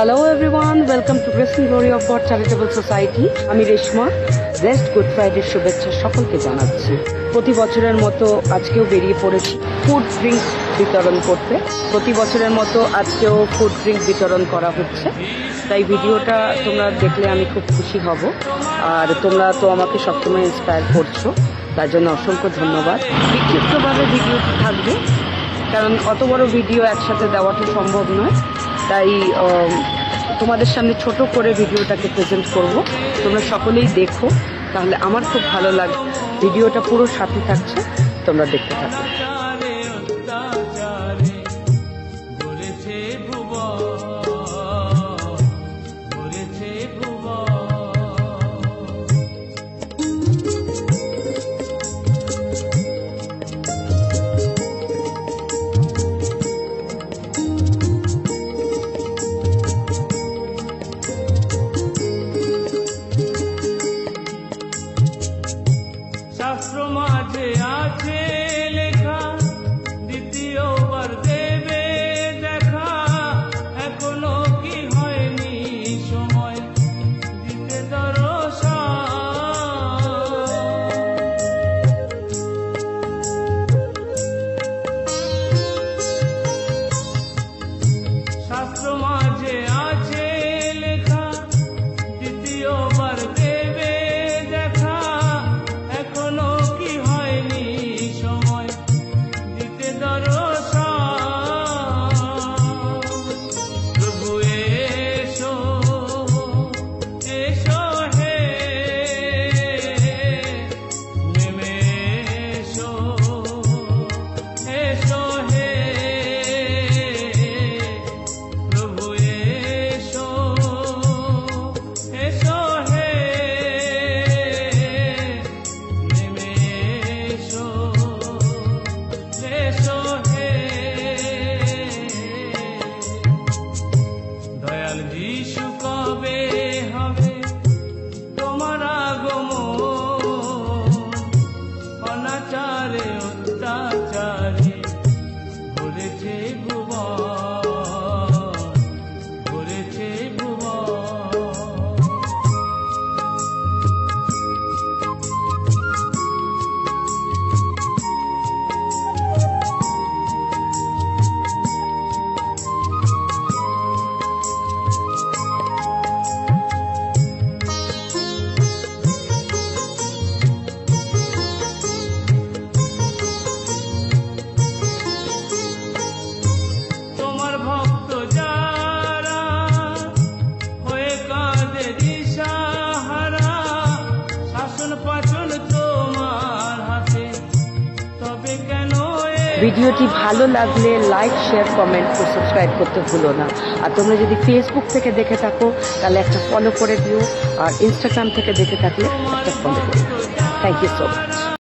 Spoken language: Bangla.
Hello everyone welcome to Grace Glory of God charitable society আমি রেশমা। বেস্ট গুড ফ্রাইডের শুভেচ্ছা সকলকে জানাচ্ছি। প্রতি বছরের মতো আজকেও বেরিয়ে পড়েছি ফুড ড্রিঙ্ক বিতরণ করতে। প্রতি বছরের মতো আজকেও ফুড ড্রিঙ্ক বিতরণ করা হচ্ছে। তাই ভিডিওটা তোমরা দেখলে আমি খুব খুশি হব। আর তোমরা তো আমাকে সবসময় ইন্সপায়ার করছ। তার জন্য অসংখ্য ধন্যবাদ। বিক্ষিপ্তভাবে ভিডিওটি থাকবে। কারণ অত বড় ভিডিও একসাথে দেওয়াটা সম্ভব নয়। তাই তোমাদের সামনে ছোট করে ভিডিওটাকে প্রেজেন্ট করব। তোমরা সকলেই দেখো, তাহলে আমার খুব ভালো লাগবে। ভিডিওটা পুরো সাথে থাকছে, তোমরা দেখতে থাকো। শাস্ত্র ভিডিওটি ভালো লাগলে লাইক শেয়ার কমেন্ট ও সাবস্ক্রাইব করতে ভুলো না। আর তোমরা যদি ফেসবুক থেকে দেখে থাকো, তাহলে একটা ফলো করে দিও। আর ইনস্টাগ্রাম থেকে দেখে থাকলে একটা ফলো করে থ্যাংক ইউ সো মাচ